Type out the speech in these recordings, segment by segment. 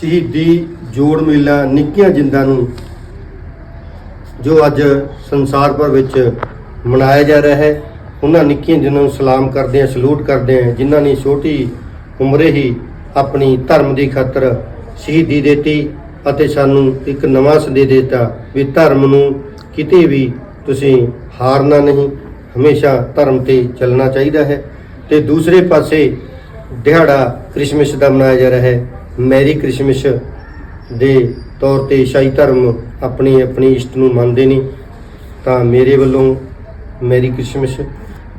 ਸ਼ਹੀਦੀ ਜੋੜ ਮੇਲਾ ਨਿੱਕੀਆਂ ਜਿੰਦਾਂ ਨੂੰ ਜੋ ਅੱਜ ਸੰਸਾਰ ਭਰ ਵਿੱਚ ਮਨਾਇਆ ਜਾ ਰਿਹਾ ਹੈ। ਉਹਨਾਂ ਨਿੱਕੀਆਂ ਜਿੰਦਾਂ ਨੂੰ ਸਲਾਮ ਕਰਦੇ ਹਾਂ, ਸਲੂਟ ਕਰਦੇ ਹਾਂ, ਜਿਨ੍ਹਾਂ ਨੇ ਛੋਟੀ ਉਮਰੇ ਹੀ ਆਪਣੀ ਧਰਮ ਦੀ ਖਾਤਰ ਸ਼ਹੀਦੀ ਦਿੱਤੀ ਅਤੇ ਸਾਨੂੰ ਇੱਕ ਨਵਾਂ ਸੰਦੇਸ਼ ਦਿੱਤਾ ਵੀ ਧਰਮ ਨੂੰ ਕਿਤੇ ਵੀ ਤੁਸੀਂ ਹਾਰਨਾ ਨਹੀਂ। ਹਮੇਸ਼ਾ ਧਰਮ ਤੇ ਚੱਲਣਾ ਚਾਹੀਦਾ ਹੈ। ਤੇ ਦੂਸਰੇ ਪਾਸੇ ਦਿਹਾੜਾ ਕ੍ਰਿਸਮਸ ਦਾ ਮਨਾਇਆ ਜਾ ਰਿਹਾ ਹੈ। ਮੈਰੀ ਕ੍ਰਿਸਮਸ ਦੇ ਤੌਰ ਤੇ ਈਸਾਈ ਧਰਮ ਆਪਣੀ ਆਪਣੀ ਇਸ਼ਟ ਨੂੰ ਮੰਨਦੇ ਨੇ। ਤਾਂ ਮੇਰੇ ਵੱਲੋਂ ਮੈਰੀ ਕ੍ਰਿਸਮਸ।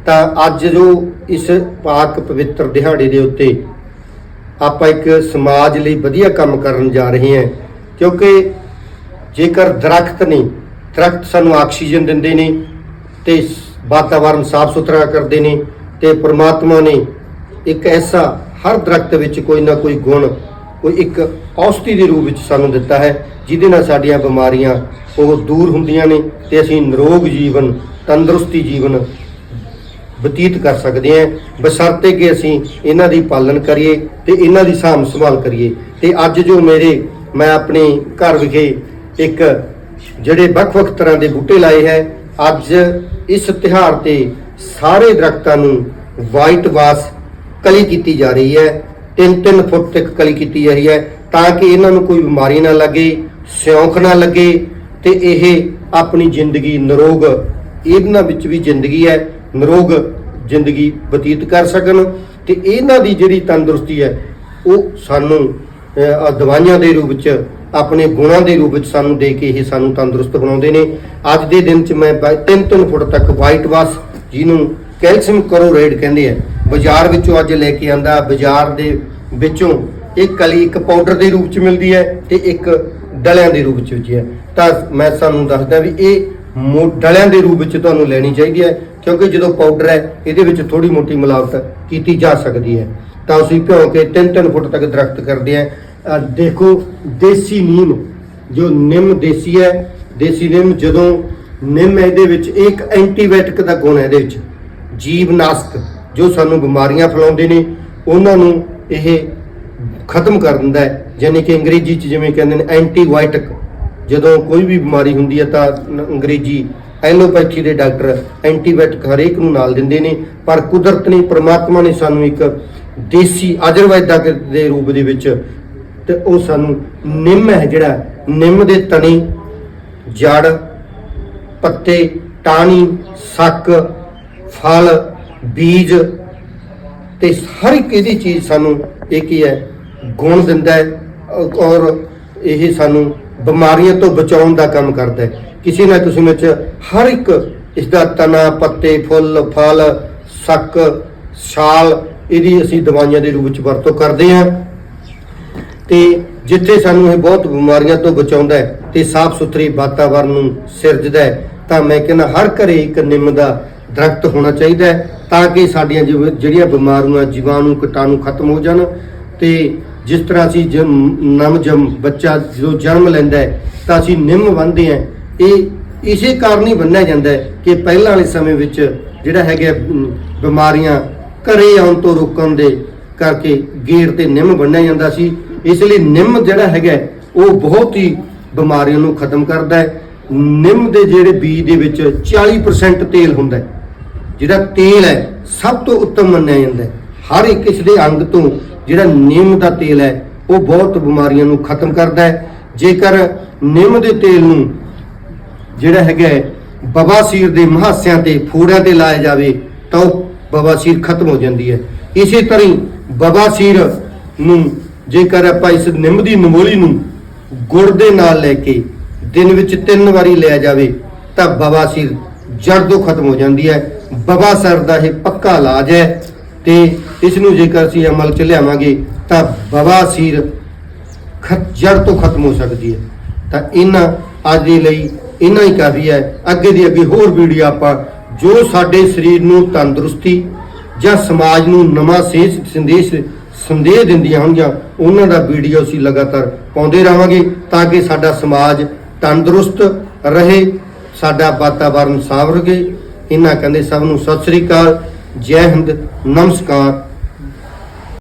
ਤਾਂ ਅੱਜ ਜੋ ਇਸ ਪਾਕ ਪਵਿੱਤਰ ਦਿਹਾੜੇ ਦੇ ਉੱਤੇ ਆਪਾਂ ਇੱਕ ਸਮਾਜ ਲਈ ਵਧੀਆ ਕੰਮ ਕਰਨ ਜਾ ਰਹੇ ਹਾਂ, ਕਿਉਂਕਿ ਜੇਕਰ ਦਰਖਤ ਨੇ, ਦਰਖਤ ਸਾਨੂੰ ਆਕਸੀਜਨ ਦਿੰਦੇ ਨੇ ਤੇ ਵਾਤਾਵਰਨ ਸਾਫ਼ ਸੁਥਰਾ ਕਰਦੇ ਨੇ ਤੇ ਪ੍ਰਮਾਤਮਾ ਨੇ ਇੱਕ ਐਸਾ ਹਰ ਦਰਖਤ ਵਿੱਚ ਕੋਈ ਨਾ ਕੋਈ ਗੁਣ, ਕੋਈ ਇੱਕ ਔਸਤੀ ਦੇ ਰੂਪ ਵਿੱਚ ਸਾਨੂੰ ਦਿੱਤਾ ਹੈ, ਜਿਹਦੇ ਨਾਲ ਸਾਡੀਆਂ ਬਿਮਾਰੀਆਂ ਉਹ ਦੂਰ ਹੁੰਦੀਆਂ ਨੇ ਤੇ ਅਸੀਂ ਨਿਰੋਗ ਜੀਵਨ, ਤੰਦਰੁਸਤੀ ਜੀਵਨ ਬਤੀਤ ਕਰ ਸਕਦੇ ਹਾਂ। ਬਸ਼ਰਤੇ ਕਿ ਅਸੀਂ ਇਹਨਾਂ ਦੀ ਪਾਲਣ ਕਰੀਏ ਤੇ ਇਹਨਾਂ ਦੀ ਸਾਂਭ ਸੰਭਾਲ ਕਰੀਏ। ਤੇ ਅੱਜ ਜੋ ਮੇਰੇ, ਮੈਂ ਆਪਣੇ ਘਰ ਵਿਖੇ ਇੱਕ ਜਿਹੜੇ ਵੱਖ-ਵੱਖ ਤਰ੍ਹਾਂ ਦੇ ਬੂਟੇ ਲਾਏ ਹੈ, ਅੱਜ ਇਸ ਤਿਹਾਰ ਤੇ ਸਾਰੇ ਦਰਖਤਾਂ ਨੂੰ ਵਾਈਟ ਵਾਸ਼ ਕਲੀ ਕੀਤੀ ਜਾ ਰਹੀ ਹੈ 3-3 ਫੁੱਟ ਤੱਕ ਕਲੀ ਕੀਤੀ ਜਾ ਰਹੀ ਹੈ, ਤਾਂ ਕਿ ਇਹਨਾਂ ਨੂੰ ਕੋਈ ਬਿਮਾਰੀ ਨਾ ਲੱਗੇ, ਸਿਉਂਖ ਨਾ ਲੱਗੇ, ਤੇ ਇਹ ਆਪਣੀ ਜ਼ਿੰਦਗੀ ਨਿਰੋਗ, ਇਹਨਾਂ ਵਿੱਚ ਵੀ ਜ਼ਿੰਦਗੀ ਹੈ, ਨਿਰੋਗ ਜ਼ਿੰਦਗੀ ਬਤੀਤ ਕਰ ਸਕਣ, ਤੇ ਇਹਨਾਂ ਦੀ ਜਿਹੜੀ ਤੰਦਰੁਸਤੀ ਹੈ, ਉਹ ਸਾਨੂੰ ਦਵਾਈਆਂ ਦੇ ਰੂਪ ਵਿੱਚ, ਆਪਣੇ ਗੁਣਾਂ ਦੇ ਰੂਪ ਵਿੱਚ ਸਾਨੂੰ ਦੇ ਕੇ ਇਹ ਸਾਨੂੰ ਤੰਦਰੁਸਤ ਬਣਾਉਂਦੇ ਨੇ। ਅੱਜ ਦੇ ਦਿਨ 'ਚ ਮੈਂ 3-3 ਫੁੱਟ ਤੱਕ ਵਾਈਟ ਵਾਸ਼ ਜਿਹਨੂੰ ਕੈਲਸ਼ੀਅਮ ਕਲੋਰਾਈਡ ਕਹਿੰਦੇ ਆ। ਬਾਜ਼ਾਰ ਵਿੱਚੋਂ ਅੱਜ ਲੈ ਕੇ ਆਂਦਾ, ਬਾਜ਼ਾਰ ਦੇ ਵਿੱਚੋਂ ਇਹ ਕਲੀ, ਇੱਕ ਪਾਊਡਰ ਦੇ ਰੂਪ 'ਚ ਮਿਲਦੀ ਹੈ ਤੇ ਇੱਕ ਡਲਿਆਂ ਦੇ ਰੂਪ 'ਚ ਵਿੱਚ ਹੈ। ਤਾਂ ਮੈਂ ਸਾਨੂੰ ਦੱਸਦਾ ਵੀ ਇਹ ਮੋ- ਡਲਿਆਂ ਦੇ ਰੂਪ ਵਿੱਚ ਤੁਹਾਨੂੰ ਲੈਣੀ ਚਾਹੀਦੀ ਹੈ, ਕਿਉਂਕਿ ਜਦੋਂ ਪਾਊਡਰ ਹੈ, ਇਹਦੇ ਵਿੱਚ ਥੋੜੀ ਮੋਟੀ ਮਿਲਾਵਟ ਕੀਤੀ ਜਾ ਸਕਦੀ ਹੈ। ਤਾਂ ਅਸੀਂ ਭਿਉਂ ਕੇ 3-3 ਫੁੱਟ ਤੱਕ ਦਰਖਤ ਕਰਦੇ ਆ ਦੇਖੋ, ਦੇਸੀ ਨੀਮ, ਜੋ ਨਿੰਮ ਦੇਸੀ ਹੈ, ਦੇਸੀ ਨਿੰਮ ਜਦੋਂ ਨਿੰਮ ਇਹਦੇ ਵਿੱਚ ਇੱਕ ਐਂਟੀਬਾਇਓਟਿਕ ਦਾ ਗੁਣ ਹੈ ਇਹਦੇ ਵਿੱਚ, ਜੀਵਨਾਸ਼ਕ। ਜੋ ਸਾਨੂੰ ਬਿਮਾਰੀਆਂ ਫੈਲਾਉਂਦੇ ਨੇ, ਉਹਨਾਂ ਨੂੰ ਇਹ ਖਤਮ ਕਰ ਦਿੰਦਾ ਹੈ। ਯਾਨੀ ਕਿ ਅੰਗਰੇਜ਼ੀ ਚ ਜਿਵੇਂ ਕਹਿੰਦੇ ਨੇ ਐਂਟੀਬਾਇਓਟਿਕ, ਜਦੋਂ ਕੋਈ ਵੀ ਬਿਮਾਰੀ ਹੁੰਦੀ ਹੈ ਤਾਂ ਅੰਗਰੇਜ਼ੀ ਐਲੋਪੈਥੀ ਦੇ ਡਾਕਟਰ ਐਂਟੀਬਾਇਓਟਿਕ ਹਰੇਕ ਨੂੰ ਨਾਲ ਦਿੰਦੇ ਨੇ। ਪਰ ਕੁਦਰਤ ਨੇ, ਪ੍ਰਮਾਤਮਾ ਨੇ ਸਾਨੂੰ ਇੱਕ ਦੇਸੀ ਆਯੁਰਵੈਦਾ ਦੇ ਰੂਪ ਦੇ ਵਿੱਚ ਤੇ ਉਹ ਸਾਨੂੰ ਨਿੰਮ ਹੈ ਜਿਹੜਾ, ਨਿੰਮ ਦੇ ਤਣੇ, ਜੜ, ਪੱਤੇ, ਟਾਹਣੀ, ਸੱਕ, ਫਲ ਬੀਜ ਤੇ ਹਰ ਇੱਕ ਇਹਦੀ ਚੀਜ਼ ਸਾਨੂੰ ਇਹ ਕੀ ਹੈ, ਗੁਣ ਦਿੰਦਾ ਹੈ, ਔਰ ਇਹ ਸਾਨੂੰ ਬਿਮਾਰੀਆਂ ਤੋਂ ਬਚਾਉਣ ਦਾ ਕੰਮ ਕਰਦਾ ਹੈ। ਕਿਸੇ ਨਾ ਕਿਸੇ ਵਿੱਚ ਹਰ ਇੱਕ ਇਸ ਦਾ ਤਣਾ, ਪੱਤੇ, ਫੁੱਲ, ਫਲ, ਸੱਕ, ਛਾਲ, ਇਹਦੀ ਅਸੀਂ ਦਵਾਈਆਂ ਦੇ ਰੂਪ ਵਿੱਚ ਵਰਤੋਂ ਕਰਦੇ ਹਾਂ। ਤੇ ਜਿੱਥੇ ਸਾਨੂੰ ਇਹ ਬਹੁਤ ਬਿਮਾਰੀਆਂ ਤੋਂ ਬਚਾਉਂਦਾ ਹੈ ਤੇ ਸਾਫ਼ ਸੁਥਰੀ ਵਾਤਾਵਰਨ ਨੂੰ ਸਿਰਜਦਾ ਹੈ, ਤਾਂ ਮੈਂ ਕਹਿੰਦਾ ਹਰ ਘਰੇ ਇੱਕ ਨਿੰਮ ਦਾ ਦਰਖਤ ਹੋਣਾ ਚਾਹੀਦਾ ਹੈ ਤਾਂ ਕਿ ਸਾਡੀਆਂ ਜਿਵ- ਜਿਹੜੀਆਂ ਬਿਮਾਰੀਆਂ, ਜੀਵਾਣੂ, ਕੀਟਾਣੂ ਖਤਮ ਹੋ ਜਾਣ ਤੇ ਜਿਸ ਤਰ੍ਹਾਂ ਅਸੀਂ ਜਮ ਨਮ ਜਮ ਬੱਚਾ ਜਦੋਂ ਜਨਮ ਲੈਂਦਾ ਹੈ, ਤਾਂ ਅਸੀਂ ਨਿੰਮ ਬੰਨ੍ਹਦੇ ਹਾਂ। ਇਹ ਇਸੇ ਕਾਰਨ ਹੀ ਬੰਨਿਆ ਜਾਂਦਾ ਹੈ ਕਿ ਪਹਿਲਾਂ ਵਾਲੇ ਸਮੇਂ ਵਿੱਚ ਜਿਹੜਾ ਹੈਗਾ ਬਿਮਾਰੀਆਂ ਘਰੇ ਆਉਣ ਤੋਂ ਰੋਕਣ ਦੇ ਕਰਕੇ ਗੇਰ ਤੇ ਨਿੰਮ ਬੰਨਿਆ ਜਾਂਦਾ ਸੀ। ਇਸ ਲਈ ਨਿੰਮ ਜਿਹੜਾ ਹੈਗਾ ਉਹ ਬਹੁਤ ਹੀ ਬਿਮਾਰੀਆਂ ਨੂੰ ਖਤਮ ਕਰਦਾ ਹੈ। ਨਿੰਮ ਦੇ ਜਿਹੜੇ ਬੀਜ ਦੇ ਵਿੱਚ 40% ਤੇਲ ਹੁੰਦਾ ਹੈ। ਜਿਹੜਾ ਤੇਲ ਹੈ ਸਭ ਤੋਂ ਉੱਤਮ ਮੰਨਿਆ ਜਾਂਦਾ ਹੈ। ਹਰ ਇੱਕ ਇਸ ਦੇ ਅੰਗ ਤੋਂ ਜਿਹੜਾ ਨਿੰਮ ਦਾ ਤੇਲ ਹੈ ਉਹ ਬਹੁਤ ਬਿਮਾਰੀਆਂ ਨੂੰ ਖਤਮ ਕਰਦਾ ਹੈ। ਜੇਕਰ ਨਿੰਮ ਦੇ ਤੇਲ ਨੂੰ ਜਿਹੜਾ ਹੈਗਾ ਹੈ, ਬਵਾਸੀਰ ਦੇ ਮਹਾਸਿਆਂ ਤੇ ਫੋੜਿਆਂ ਤੇ ਲਾਇਆ ਜਾਵੇ ਤਾਂ ਉਹ ਬਵਾਸੀਰ ਖਤਮ ਹੋ ਜਾਂਦੀ ਹੈ। ਇਸੇ ਤਰ੍ਹਾਂ ਹੀ ਬਵਾਸੀਰ ਨੂੰ ਜੇਕਰ ਆਪਾਂ ਇਸ ਨਿੰਮ ਦੀ ਨਮੋਲੀ ਨੂੰ ਗੁੜ ਦੇ ਨਾਲ ਲੈ ਕੇ ਦਿਨ ਵਿੱਚ ਤਿੰਨ ਵਾਰੀ ਲਿਆ ਜਾਵੇ ਤਾਂ ਬਵਾਸੀਰ ਜੜ ਤੋਂ ਖਤਮ ਹੋ ਜਾਂਦੀ ਹੈ ਬਵਾਸਰ ਦਾ ਇਹ ਪੱਕਾ ਇਲਾਜ ਹੈ ਤੇ ਇਸ ਨੂੰ ਜੇਕਰ ਅਸੀਂ ਅਮਲ ਚ ਲਿਆਵਾਂਗੇ, ਤਾਂ ਬਵਾਸੀਰ ਖਤ, ਜੜ ਤੋਂ ਖਤਮ ਹੋ ਸਕਦੀ ਹੈ। ਤਾਂ ਇਹਨਾਂ ਅੱਜ ਦੇ ਲਈ ਇੰਨਾ ਹੀ ਕਾਫੀ ਹੈ। ਅੱਗੇ ਦੀ ਅੱਗੇ ਹੋਰ ਵੀਡੀਓ ਆਪਾਂ ਜੋ ਸਾਡੇ ਸਰੀਰ ਨੂੰ ਤੰਦਰੁਸਤੀ ਜਾਂ ਸਮਾਜ ਨੂੰ ਨਵਾਂ ਸੇਧ ਸੰਦੇਸ਼ ਸੰਦੇਸ਼ ਦਿੰਦੀਆਂ ਹੋਣਗੀਆਂ, ਉਹਨਾਂ ਦਾ ਵੀਡੀਓ ਅਸੀਂ ਲਗਾਤਾਰ ਪਾਉਂਦੇ ਰਹਾਂਗੇ ਤਾਂ ਕਿ ਸਾਡਾ ਸਮਾਜ ਤੰਦਰੁਸਤ ਰਹੇ ਸਾਡਾ ਵਾਤਾਵਰਨ ਸਾਂਭ ਰਹੇ ਇਹਨਾਂ ਕਹਿੰਦੇ ਸਭ ਨੂੰ ਸਤਿ ਸ੍ਰੀ ਅਕਾਲ। ਜੈ ਹਿੰਦ। ਨਮਸਕਾਰ।